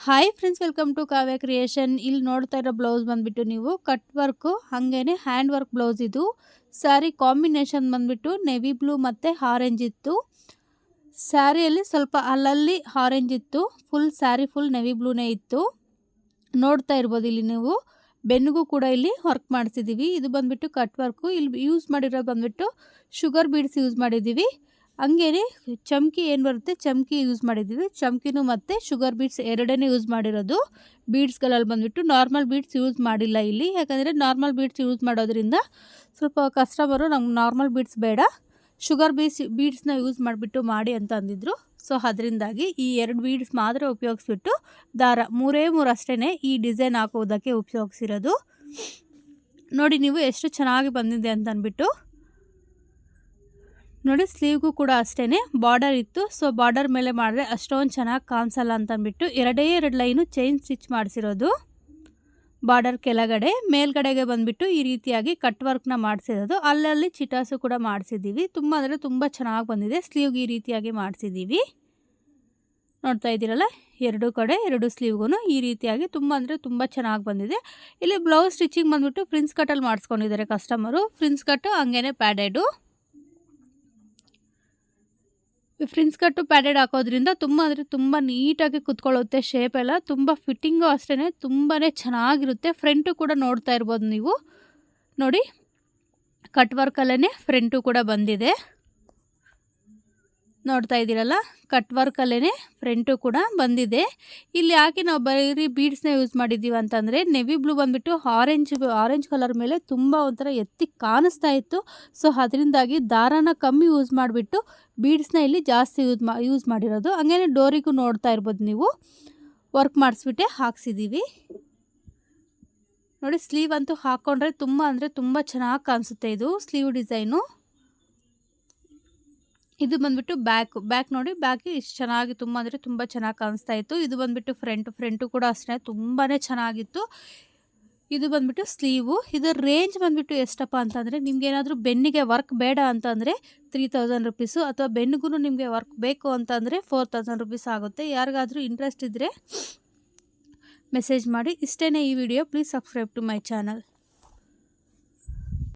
Hi friends welcome to Kavya creation ಇಲ್ಲಿ ನೋಡ್ತಾ ಇರೋ ಬ್ಲೌಸ್ ಬಂದ್ಬಿಟ್ಟು ನೀವು ಕಟ್ ವರ್ಕು ಹಾಗೇನೆ ಹ್ಯಾಂಡ್ ವರ್ಕ್ ಬ್ಲೌಸ್ ಇದು. ಸ್ಯಾರಿ ಕಾಂಬಿನೇಷನ್ ಬಂದ್ಬಿಟ್ಟು ನೆವಿ ಬ್ಲೂ ಮತ್ತು ಆರೆಂಜ್ ಇತ್ತು. ಸ್ಯಾರಿಯಲ್ಲಿ ಸ್ವಲ್ಪ ಅಲ್ಲಲ್ಲಿ ಆರೆಂಜ್ ಇತ್ತು. ಫುಲ್ ಸ್ಯಾರಿ ಫುಲ್ ನೆವಿ ಬ್ಲೂನೇ ಇತ್ತು. ನೋಡ್ತಾ ಇರ್ಬೋದು ಇಲ್ಲಿ ನೀವು. ಬೆನ್ನಿಗೂ ಕೂಡ ಇಲ್ಲಿ ವರ್ಕ್ ಮಾಡಿಸಿದ್ದೀವಿ ಇದು ಬಂದ್ಬಿಟ್ಟು ಕಟ್ ವರ್ಕು ಇಲ್ಲಿ ಯೂಸ್ ಮಾಡಿರೋದು ಬಂದ್ಬಿಟ್ಟು ಶುಗರ್ ಬೀಡ್ಸ್ ಯೂಸ್ ಮಾಡಿದ್ದೀವಿ ಹಂಗೇನೆ ಚಮ್ಕಿ ಏನು ಬರುತ್ತೆ? ಚಮ್ಕಿ ಯೂಸ್ ಮಾಡಿದ್ದೀವಿ. ಚಮ್ಕಿನೂ ಮತ್ತು ಶುಗರ್ ಬೀಟ್ಸ್ ಎರಡನೇ ಯೂಸ್ ಮಾಡಿರೋದು. ಬೀಡ್ಸ್ಗಳಲ್ಲಿ ಬಂದುಬಿಟ್ಟು ನಾರ್ಮಲ್ ಬೀಡ್ಸ್ ಯೂಸ್ ಮಾಡಿಲ್ಲ ಇಲ್ಲಿ. ಯಾಕಂದರೆ ನಾರ್ಮಲ್ ಬೀಡ್ಸ್ ಯೂಸ್ ಮಾಡೋದ್ರಿಂದ ಸ್ವಲ್ಪ ಕಸ್ಟಮರು ನಮ್ಗೆ ನಾರ್ಮಲ್ ಬೀಡ್ಸ್ ಬೇಡ. ಶುಗರ್ ಬೀಸ್ ಬೀಡ್ಸ್ನ ಯೂಸ್ ಮಾಡಿಬಿಟ್ಟು ಮಾಡಿ ಅಂತ ಅಂದಿದ್ರು. ಸೊ ಅದರಿಂದಾಗಿ ಈ ಎರಡು ಬೀಡ್ಸ್ ಮಾತ್ರ ಉಪಯೋಗಿಸ್ಬಿಟ್ಟು ದಾರ ಮೂರೇ ಮೂರು ಅಷ್ಟೇ ಈ ಡಿಸೈನ್ ಹಾಕೋದಕ್ಕೆ ಉಪಯೋಗಿಸಿರೋದು. ನೋಡಿ, ನೀವು ಎಷ್ಟು ಚೆನ್ನಾಗಿ ಬಂದಿದೆ ಅಂತ ಅಂದ್ಬಿಟ್ಟು. ನೋಡಿ ಸ್ಲೀವ್ಗೂ ಕೂಡ ಅಷ್ಟೇ ಬಾರ್ಡರ್ ಇತ್ತು. ಸೊ ಬಾರ್ಡರ್ ಮೇಲೆ ಮಾಡಿದ್ರೆ ಅಷ್ಟೊಂದು ಚೆನ್ನಾಗಿ ಕಾಣಿಸಲ್ಲ ಅಂತ ಅಂದ್ಬಿಟ್ಟು ಎರಡೇ ಎರಡು ಲೈನು ಚೈನ್ ಸ್ಟಿಚ್ ಮಾಡಿಸಿರೋದು. ಬಾರ್ಡರ್ ಕೆಳಗಡೆ, ಮೇಲ್ಗಡೆಗೆ ಬಂದುಬಿಟ್ಟು ಈ ರೀತಿಯಾಗಿ ಕಟ್ ವರ್ಕ್ನ ಮಾಡಿಸಿರೋದು. ಅಲ್ಲಲ್ಲಿ ಚಿಟಾಸು ಕೂಡ ಮಾಡಿಸಿದ್ದೀವಿ. ತುಂಬ ಅಂದರೆ ತುಂಬ ಚೆನ್ನಾಗಿ ಬಂದಿದೆ. ಸ್ಲೀವ್ಗೆ ಈ ರೀತಿಯಾಗಿ ಮಾಡಿಸಿದ್ದೀವಿ. ನೋಡ್ತಾ ಇದ್ದೀರಲ್ಲ, ಎರಡು ಕಡೆ ಎರಡು ಸ್ಲೀವ್ಗೂ ಈ ರೀತಿಯಾಗಿ ತುಂಬ ಅಂದರೆ ತುಂಬ ಚೆನ್ನಾಗಿ ಬಂದಿದೆ. ಇಲ್ಲಿ ಬ್ಲೌಸ್ ಸ್ಟಿಚಿಂಗ್ ಬಂದುಬಿಟ್ಟು ಫ್ರಿನ್ಸ್ ಕಟ್ಟಲ್ಲಿ ಮಾಡಿಸ್ಕೊಂಡಿದ್ದಾರೆ ಕಸ್ಟಮರು ಫ್ರಿನ್ಸ್ ಕಟ್ಟು ಹಂಗೇನೆ ಪ್ಯಾಡೆಡು ಫ್ರಿನ್ಸ್ ಕಟ್ಟು ಪ್ಯಾಡೆಡ್ ಹಾಕೋದ್ರಿಂದ ತುಂಬ ಅಂದರೆ ತುಂಬ ನೀಟಾಗಿ ಕುತ್ಕೊಳ್ಳುತ್ತೆ ಶೇಪ್ ಎಲ್ಲ, ತುಂಬ ಫಿಟ್ಟಿಂಗು ಅಷ್ಟೇ ತುಂಬಾ ಚೆನ್ನಾಗಿರುತ್ತೆ. ಫ್ರಂಟು ಕೂಡ ನೋಡ್ತಾ ಇರ್ಬೋದು ನೀವು. ನೋಡಿ ಕಟ್ ವರ್ಕಲ್ಲೇ ಫ್ರಂಟು ಕೂಡ ಬಂದಿದೆ. ನೋಡ್ತಾ ಇದ್ದೀರಲ್ಲ? ಕಟ್ ವರ್ಕಲ್ಲೇ ಫ್ರಂಟು ಕೂಡ ಬಂದಿದೆ. ಇಲ್ಲಿ ಯಾಕೆ ನಾವು ಬರೀ ಬೀಡ್ಸ್ನ ಯೂಸ್ ಮಾಡಿದ್ದೀವಿ ಅಂತಂದರೆ ನೆವಿ ಬ್ಲೂ ಬಂದುಬಿಟ್ಟು ಆರೆಂಜ್ ಆರೆಂಜ್ ಕಲರ್ ಮೇಲೆ ತುಂಬ ಒಂಥರ ಎತ್ತಿ ಕಾಣಿಸ್ತಾ ಇತ್ತು. ಸೊ ಅದರಿಂದಾಗಿ ದಾರಾನ ಕಮ್ಮಿ ಯೂಸ್ ಮಾಡಿಬಿಟ್ಟು ಬೀಡ್ಸ್ನ ಇಲ್ಲಿ ಜಾಸ್ತಿ ಯೂಸ್ ಮಾ ಯೂಸ್ ಮಾಡಿರೋದು. ಹಂಗೇನೆ ಡೋರಿಗೂ ನೋಡ್ತಾ ಇರ್ಬೋದು ನೀವು. ವರ್ಕ್ ಮಾಡಿಸ್ಬಿಟ್ಟೆ ಹಾಕ್ಸಿದ್ದೀವಿ. ನೋಡಿ ಸ್ಲೀವ್ ಅಂತೂ ಹಾಕ್ಕೊಂಡ್ರೆ ತುಂಬ ಅಂದರೆ ತುಂಬ ಚೆನ್ನಾಗಿ ಕಾಣಿಸುತ್ತೆ ಇದು ಸ್ಲೀವ್ ಡಿಸೈನು ಇದು ಬಂದ್ಬಿಟ್ಟು ಬ್ಯಾಕ್ ಬ್ಯಾಕ್ ನೋಡಿ ಬ್ಯಾಕ್ ಇಷ್ಟು ಚೆನ್ನಾಗಿ ತುಂಬ ಅಂದರೆ ತುಂಬ ಚೆನ್ನಾಗಿ ಕಾಣಿಸ್ತಾ ಇತ್ತು. ಇದು ಬಂದ್ಬಿಟ್ಟು ಫ್ರಂಟ್, ಫ್ರಂಟು ಕೂಡ ಅಷ್ಟೇ ತುಂಬಾ ಚೆನ್ನಾಗಿತ್ತು. ಇದು ಬಂದ್ಬಿಟ್ಟು ಸ್ಲೀವು. ಇದರ ರೇಂಜ್ ಬಂದ್ಬಿಟ್ಟು ಎಷ್ಟಪ್ಪ ಅಂತಂದರೆ ನಿಮ್ಗೆ ಏನಾದರೂ ಬೆನ್ನಿಗೆ ವರ್ಕ್ ಬೇಡ ಅಂತಂದರೆ ತ್ರೀ ತೌಸಂಡ್ ರುಪೀಸು ಅಥವಾ ಬೆನ್ನಿಗೂ ನಿಮಗೆ ವರ್ಕ್ ಬೇಕು ಅಂತಂದರೆ ಫೋರ್ ತೌಸಂಡ್ ರುಪೀಸ್ ಆಗುತ್ತೆ. ಯಾರಿಗಾದರೂ ಇಂಟ್ರೆಸ್ಟ್ ಇದ್ದರೆ ಮೆಸೇಜ್ ಮಾಡಿ. ಇಷ್ಟೇ ಈ video please subscribe to my channel